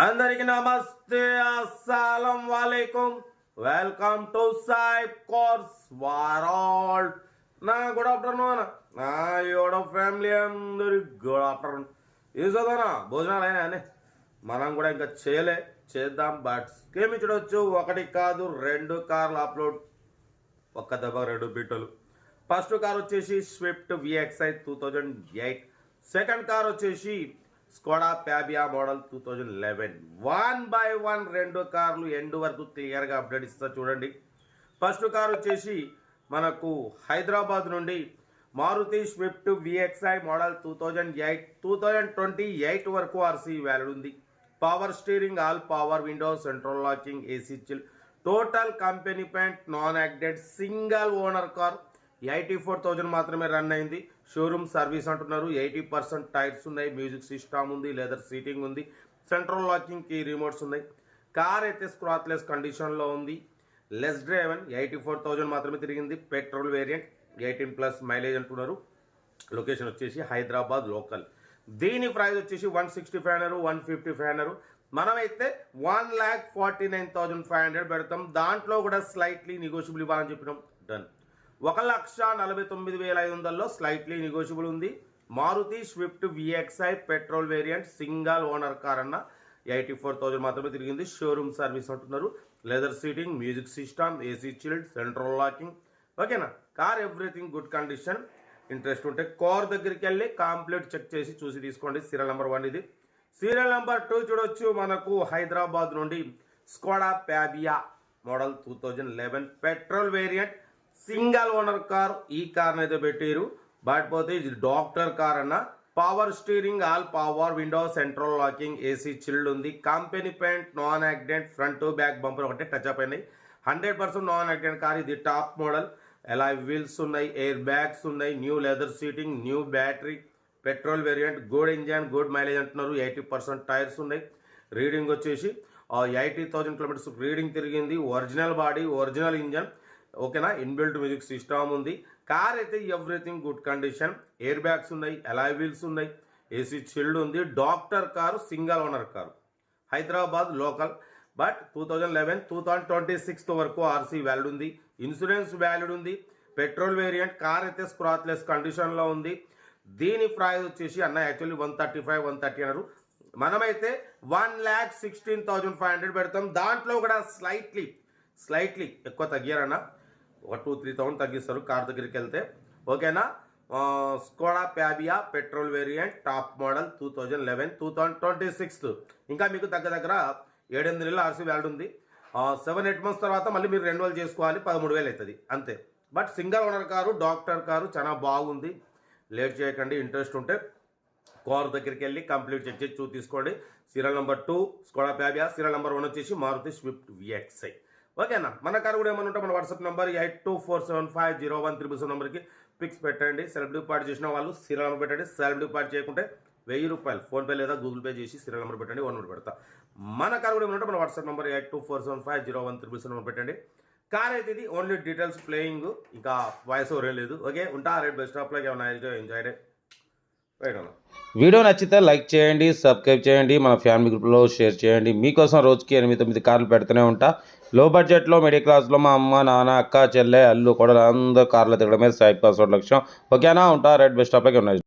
అందరికి నమస్తే. అస్సలం వాలేకుం. వెల్కమ్ టు సాయిబ్ కోర్స్ వారాల్ నా గుడ్ ఆఫ్టర్నూన్. నా యోడో ఫ్యామిలీ అందరి గుడ్ ఆఫ్టర్నూన్. ఈ చదవనా భోజనాలు అయినా అని మనం కూడా ఇంకా చేయలే చేద్దాం. బట్ స్కీమ్ చూడొచ్చు ఒకటి కాదు రెండు కార్లు అప్లోడ్. ఒక్క దెబ్బ రెండు బిట్టలు ఫస్ట్ కార్ వచ్చేసి Swift VXI two thousand eight. Second car వచ్చేసి Skoda Fabia model two thousand eleven. One by one రెండు కార్లు ఎండ్ వరకు క్లియర్గా అప్డేట్ ఇస్తా చూడండి. ఫస్ట్ కార్ వచ్చేసి మనకు హైదరాబాద్ నుండి Maruti Swift VXI model two thousand eight two thousand twenty eight వరకు ఆర్సీ వ్యాలిడ్ ఉంది. Power steering all power windows central locking AC chill total company paint non acted single owner car eighty four thousand మాత్రమే run అయింది. Showroom service అంటున్నారు. Eighty percent tyres ఉన్నాయి. Music system ఉంది. Leather seating ఉంది. Central లాకింగ్కి remotes ఉన్నాయి. Car అయితే scratchless కండిషన్లో ఉంది. Less driven eighty four thousand మాత్రమే తిరిగింది. Petrol variant eighteen plus mileage అంటున్నారు. లొకేషన్ వచ్చేసి హైదరాబాద్ లోకల్. దీని ప్రైస్ వచ్చేసి one sixty five hundred one fifty five hundred. మనమైతే one lakh forty nine thousand five hundred పెడతాం. దాంట్లో కూడా స్లైట్లీ నెగోషియబుల్ ఇవ్వాలని చెప్పినాం. డన్ ఒక లక్ష నలభై తొమ్మిది వేల ఐదు వందల్లో స్లైట్లీ నెగోషియబుల్ ఉంది. Maruti Swift VXI petrol variant single owner car అన్న ఎయిటీ ఫోర్ థౌజండ్ మాత్రమే తిరిగింది. షోరూమ్ సర్వీస్ అంటున్నారు. Leather seating music system AC chilled central locking ఓకేనా? Car everything good condition. Interest ఉంటే కార్ దగ్గరికి వెళ్ళి కాంప్లీట్ చెక్ చేసి చూసి తీసుకోండి. సీరియల్ నెంబర్ వన్ ఇది. సీరియల్ నెంబర్ టూ చూడొచ్చు మనకు హైదరాబాద్ నుండి Skoda Fabia model two thousand eleven petrol variant single owner car ఈ కార్ అయితే పెట్టారు. బట్ పోతే ఇది డాక్టర్ కార్ అన్న. Power steering all power window central locking AC chilled ఉంది. Company paint non accident front back bumper ఒకటే touch up అయినాయి. Hundred percent non accident car ఇది టాప్ మోడల్ ఎలా వీల్స్ ఉన్నాయి ఎయిర్ బ్యాగ్స్ ఉన్నాయి new leather seating new battery petrol variant good engine good mileage అంటున్నారు. Eighty percent tyres ఉన్నాయి. Reading వచ్చేసి eighty thousand kilometres reading తిరిగింది. Original body original engine ఓకేనా? Inbuilt music system ఉంది. Car అయితే everything good condition. Air bags ఉన్నాయి alloy wheels ఉన్నాయి AC chilled ఉంది doctor car single owner car. Hyderabad local. But two thousand eleven two thousand twenty sixth వరకు RC valid ఉంది. Insurance valid ఉంది. Petrol variant car అయితే scratchless కండిషన్లో ఉంది. దీని ప్రైస్ వచ్చేసి అన్న actually one thirty five one thirty అన్నారు. మనమైతే one lakh sixteen thousand five hundred పెడతాం. దాంట్లో కూడా స్లైట్లీ స్లైట్లీ ఎక్కువ తగ్గారన్నా ఒక టూ త్రీ థౌసండ్ తగ్గిస్తారు కార్ దగ్గరికి వెళ్తే. ఓకేనా? Skoda Fabia petrol variant top model two thousand eleven two thousand twenty sixth. ఇంకా మీకు దగ్గర దగ్గర ఏడెనిమిది నెలలు ఆర్సీ వ్యాల్డ్ ఉంది. సెవెన్ ఎయిట్ మంత్స్ తర్వాత మళ్ళీ మీరు రెన్యువల్ చేసుకోవాలి పదమూడు వేలు అవుతుంది. అంతే. But single owner car doctor car చాలా బాగుంది. లేట్ చేయకండి ఇంట్రెస్ట్ ఉంటే కార్ దగ్గరికి వెళ్ళి కంప్లీట్ చెక్ చేసి చూ తీసుకోండి. Serial number two Skoda Fabia serial number one వచ్చేసి మారుతి స్విఫ్ట్ విఎక్స్ఐ. ఓకేనా? మన కారు కూడా ఏమైనా ఉంటే మన WhatsApp number eight two four seven five zero one triple seven నెంబర్కి పిక్స్ పెట్టండి. సెల్ఫ్ డిపార్ట్ చేసిన వాళ్ళు సీరియల్ నెంబర్ పెట్టండి. సెల్ఫ్ డిపార్ట్ చేయకుంటే వెయ్యి రూపాయలు ఫోన్పే లేదా గూగుల్ పే చేసి సీరియల్ నెంబర్ పెట్టండి. వన్ నెంబర్ పెడతా. మన కారు కూడా ఏమైనా ఉంటే మన WhatsApp number eight two four seven five zero one triple seven number పెట్టండి. కార్ అయితే ఇది ఓన్లీ డీటెయిల్స్ ప్లేయింగ్. ఇంకా వాయిస్ ఓవర్ లేదు. ఓకే? ఉంటా రేట్ బెస్ట్ ఆఫ్ లైక్ ఏమైనా ఎంజాయ్ రైట్ వీడియో నచ్చితే లైక్ చేయండి సబ్స్క్రైబ్ చేయండి మన ఫ్యామిలీ గ్రూప్లో షేర్ చేయండి. మీకోసం రోజుకి ఎనిమిది తొమ్మిది కార్లు పెడుతూనే ఉంటా. లో బడ్జెట్లో మిడిల్ క్లాస్లో మా అమ్మ నాన్న అక్క చెల్లె అల్లు కూడా అందరూ కార్లు తిరగడమే సైడ్ పాస్ లక్ష్యం. ఓకేనా? ఉంటా. రెడ్ బెస్ట్ టాపిక్ ఉన్నాయి